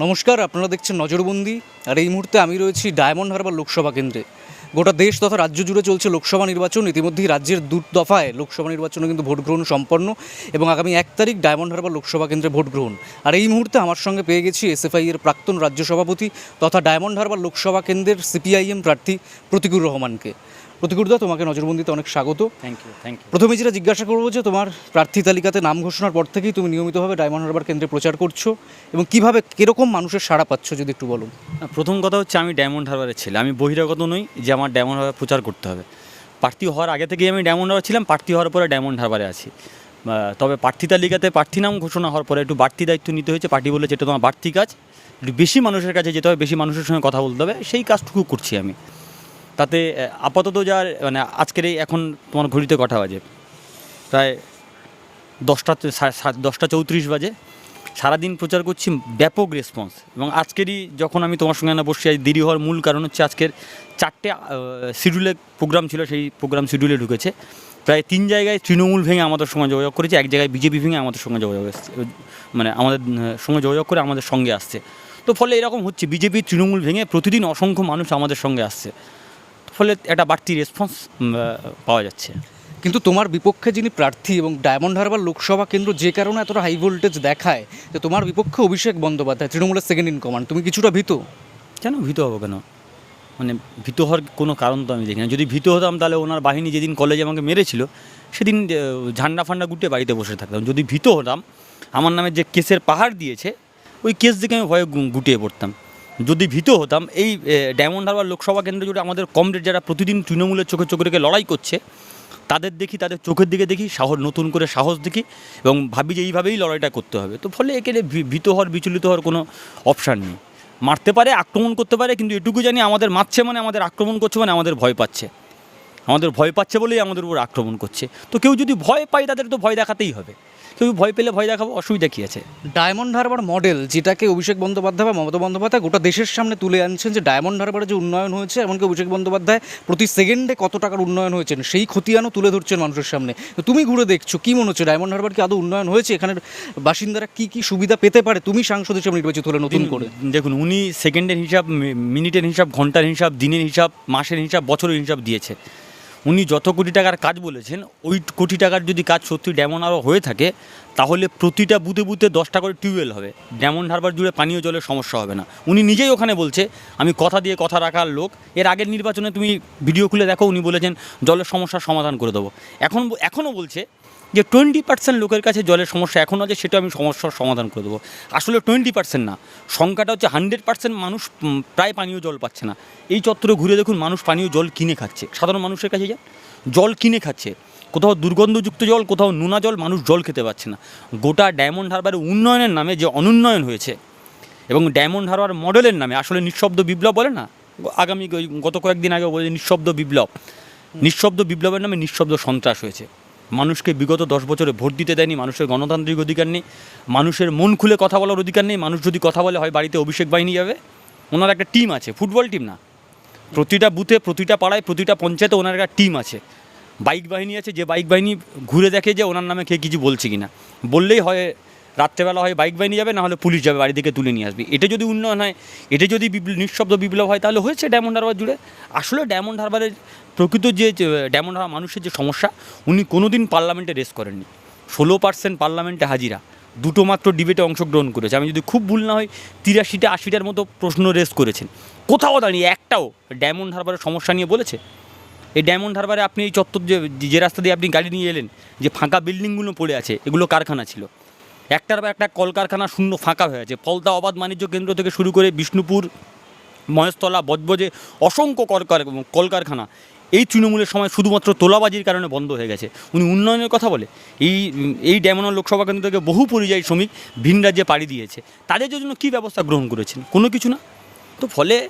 নমস্কার, আপনারা দেখছেন নজরবন্দি। আর এই মুহূর্তে আমি রয়েছি ডায়মন্ড হারবার লোকসভা কেন্দ্রে। গোটা দেশ তথা রাজ্য জুড়ে চলছে লোকসভা নির্বাচন। ইতিমধ্যেই রাজ্যের দু দফায় লোকসভা নির্বাচনে কিন্তু ভোট গ্রহণ সম্পন্ন এবং আগামী এক তারিখ ডায়মন্ড হারবার লোকসভা কেন্দ্রে ভোট গ্রহণ। আর এই মুহূর্তে আমার সঙ্গে পেয়ে গেছি এসএফআই এর প্রাক্তন রাজ্য সভাপতি তথা ডায়মন্ড হারবার লোকসভা কেন্দ্রের সিপিআইএম প্রার্থী প্রতিকুর রহমানকে। প্রতিকুরদা তোমাকে নজরবন্দিতে অনেক স্বাগত। থ্যাংক ইউ থ্যাংক ইউ প্রথমে যেটা জিজ্ঞাসা করব যে তোমার প্রার্থী তালিকাতে নাম ঘোষণার পর থেকেই তুমি নিয়মিতভাবে ডায়মন্ড হারবার কেন্দ্রে প্রচার করছ এবং কীভাবে কীরকম মানুষের সাড়া পাচ্ছ যদি একটু বলো? প্রথম কথা হচ্ছে আমি ডায়মন্ড হারবারের ছেলে। আমি বহিরাগত নই যে আমার ডায়মন্ড হারবার প্রচার করতে হবে। প্রার্থী হওয়ার আগে থেকেই আমি ডায়মন্ড হারবার ছিলাম প্রার্থী হওয়ার পরে ডায়মন্ড হারবারে আছি। তবে প্রার্থী তালিকাতে প্রার্থী নাম ঘোষণা হওয়ার পরে একটু বাড়তি দায়িত্ব নিতে হয়েছে। পার্টি বলেছে এটা তোমার বাড়তি কাজ একটু বেশি মানুষের কাছে যেতে হবে বেশি মানুষের সঙ্গে কথা বলতে হবে। সেই কাজটুকু করছি আমি। তাতে আপাতত যার মানে আজকের এই এখন তোমার ঘড়িতে কটা বাজে? প্রায় দশটা দশটা চৌত্রিশ বাজে। সারাদিন প্রচার করছি ব্যাপক রেসপন্স এবং আজকেরই যখন আমি তোমার সঙ্গে না বসছি দেরি হওয়ার মূল কারণ হচ্ছে আজকের চারটে শিডিউলে প্রোগ্রাম ছিল, সেই প্রোগ্রাম শিডিউলে ঢুকেছে। প্রায় তিন জায়গায় তৃণমূল ভেঙে আমাদের সঙ্গে যোগাযোগ করেছে, এক জায়গায় বিজেপি ভেঙে আমাদের সঙ্গে যোগাযোগ মানে আমাদের সঙ্গে যোগাযোগ করে আমাদের সঙ্গে আসছে। তো ফলে এরকম হচ্ছে, বিজেপি তৃণমূল ভেঙে প্রতিদিন অসংখ্য মানুষ আমাদের সঙ্গে আসছে। ফলে একটা বাড়তি রেসপন্স পাওয়া যাচ্ছে। কিন্তু তোমার বিপক্ষে যিনি প্রার্থী এবং ডায়মন্ড হারবার লোকসভা কেন্দ্র যে কারণে এতটা হাই ভোল্টেজ দেখায় যে তোমার বিপক্ষে অভিষেক বন্দ্যোপাধ্যায় তৃণমূলের সেকেন্ড ইন কমান্ড তুমি কিছুটা ভীত? কেন ভীত হব কেন? মানে ভীত হওয়ার কোনো কারণ তো আমি দেখি না। যদি ভীত হতাম তাহলে ওনার বাহিনী যেদিন কলেজে আমাকে মেরেছিল সেদিন ঝান্ডা ফান্ডা গুটে বাড়িতে বসে থাকতাম। যদি ভীত হতাম আমার নামে যে কেসের পাহাড় দিয়েছে ওই কেস দেখে আমি ভয়ে গু- গুটিয়ে পড়তাম। যদি ভীত হতাম, এই ডায়মন্ড হারবার লোকসভা কেন্দ্র জুড়ে আমাদের কমরেড যারা প্রতিদিন তৃণমূলের চোখে চোখে রেখে লড়াই করছে, তাদের দেখি, তাদের চোখের দিকে দেখি, সাহস, নতুন করে সাহস দেখি এবং ভাবি যে এইভাবেই লড়াইটা করতে হবে। তো ফলে একে ভীত হওয়ার, বিচলিত হওয়ার কোনো অপশান নেই। মারতে পারে, আক্রমণ করতে পারে, কিন্তু এটুকু জানি আমাদের মারছে মানে আমাদের আক্রমণ করছে মানে আমাদের ভয় পাচ্ছে। আমাদের ভয় পাচ্ছে বলেই আমাদের উপর আক্রমণ করছে। তো কেউ যদি ভয় পায়, তাদের তো ভয় দেখাতেই হবে। কেউ ভয় পেলে ভয় দেখাবো অসুবিধা কী আছে? ডায়মন্ড হারবার মডেল যেটাকে অভিষেক বন্দ্যোপাধ্যায় বা মমতা বন্দ্যোপাধ্যায় গোটা দেশের সামনে তুলে আনছেন যে ডায়মন্ড হারবারে যে উন্নয়ন হয়েছে এমনকি অভিষেক বন্দ্যোপাধ্যায় প্রতি সেকেন্ডে কত টাকার উন্নয়ন হয়েছেন সেই খতিয়ানও তুলে ধরছেন মানুষের সামনে। তুমি ঘুরে দেখছ কি মনে হচ্ছে? ডায়মন্ড হারবার কি আদৌ উন্নয়ন হয়েছে? এখানের বাসিন্দারা কি কি সুবিধা পেতে পারে? তুমি সাংসদ হিসেবে নির্বাচিত হলে নতুন করে। দেখুন উনি সেকেন্ডের হিসাব মিনিটের হিসাব ঘণ্টার হিসাব দিনের হিসাব মাসের হিসাব বছরের হিসাব দিয়েছে। উনি যত কোটি টাকার কাজ বলেছেন, ওই কোটি টাকার যদি কাজ সত্যি ড্যামন আরও হয়ে থাকে, তাহলে প্রতিটা বুথে বুথে দশটা করে টিউবওয়েল হবে। ড্যামন হারবার জুড়ে পানীয় জলের সমস্যা হবে না। উনি নিজেই ওখানে বলছে, আমি কথা দিয়ে কথা রাখার লোক। এর আগের নির্বাচনে তুমি ভিডিও খুলে দেখো, উনি বলেছেন, জলের সমস্যার সমাধান করে দেবো। এখন এখনও বলছে যে টোয়েন্টি পার্সেন্ট লোকের কাছে জলের সমস্যা এখন আছে, সেটা আমি সমস্যার সমাধান করে দেবো। আসলে টোয়েন্টি পার্সেন্ট না, সংখ্যাটা হচ্ছে হান্ড্রেড পার্সেন্ট মানুষ প্রায় পানীয় জল পাচ্ছে না। এই চত্বরে ঘুরে দেখুন, মানুষ পানীয় জল কিনে খাচ্ছে। সাধারণ মানুষের কাছে যান, জল কিনে খাচ্ছে। কোথাও দুর্গন্ধযুক্ত জল, কোথাও নোনা জল, মানুষ জল খেতে পাচ্ছে না। গোটা ডায়মন্ড হারবারের উন্নয়নের নামে যে অনুন্নয়ন হয়েছে, এবং ডায়মন্ড হারবার মডেলের নামে, আসলে নিঃশব্দ বিপ্লব বলে না, আগামী গত কয়েকদিন আগে বলে নিঃশব্দ বিপ্লব। নিঃশব্দ বিপ্লবের নামে নিঃশব্দ সন্ত্রাস হয়েছে। মানুষকে বিগত দশ বছরে ভোট দিতে দেয়নি, মানুষের গণতান্ত্রিক অধিকার নেই, মানুষের মন খুলে কথা বলার অধিকার নেই, মানুষ যদি কথা বলে হয় বাড়িতে অভিষেক বাহিনী যাবে। ওনার একটা টিম আছে, ফুটবল টিম না। প্রতিটা বুথে, প্রতিটা পাড়ায়, প্রতিটা পঞ্চায়েতে ওনার একটা টিম আছে। বাইক বাহিনী আছে, যে বাইক বাহিনী ঘুরে দেখে যে ওনার নামে কে কিছু বলছে কিনা। বললেই হয় রাত্রেবেলা হয় বাইক বাহিনী যাবে না হলে পুলিশ যাবে বাড়ি থেকে তুলে নিয়ে আসবে। এটা যদি উন্নয়ন হয়, এটা যদি নিঃশব্দ বিপ্লব হয়, তাহলে হয়েছে ডায়মন্ড হারবার জুড়ে। আসলে ডায়মন্ড হারবারের প্রকৃত যে ডায়মন্ড হারবার মানুষের যে সমস্যা, উনি কোনোদিন পার্লামেন্টে রেস করেননি। ষোলো পার্সেন্ট পার্লামেন্টে হাজিরা। দুটো মাত্র ডিবেটে অংশগ্রহণ করেছে। আমি যদি খুব ভুল না হয় তিরাশিটা আশিটার মতো প্রশ্ন রেস করেছেন। কোথাও দাঁড়িয়ে একটাও ডায়মন্ড হারবারের সমস্যা নিয়ে বলেছে? এই ডায়মন্ড হারবারে আপনি এই চত্বর যে যে রাস্তা দিয়ে আপনি গাড়ি নিয়ে এলেন, যে ফাঁকা বিল্ডিংগুলো পড়ে আছে, এগুলো কারখানা ছিল। একটার পর একটা কলকারখানা শূন্য ফাঁকা হয়ে আছে ফলতা অবাধ বাণিজ্য কেন্দ্র থেকে শুরু করে বিষ্ণুপুর, মহেশতলা, বজবজে অসংখ্য কলকার- কলকারখানা এই তৃণমূলের সময় শুধুমাত্র তোলাবাজির কারণে বন্ধ হয়ে গেছে। উনি উন্নয়নের কথা বলে, এই এই ড্যামন লোকসভা কেন্দ্র থেকে বহু পরিযায়ী শ্রমিক ভিন রাজ্যে পাড়ি দিয়েছে। তাদের জন্য কী ব্যবস্থা গ্রহণ করেছেন? কোনো কিছু না? তো ফলে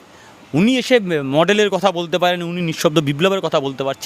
উনি এসে মডেলের কথা বলতে পারেন, উনি নিঃশব্দ বিপ্লবের কথা বলতে পারছেন।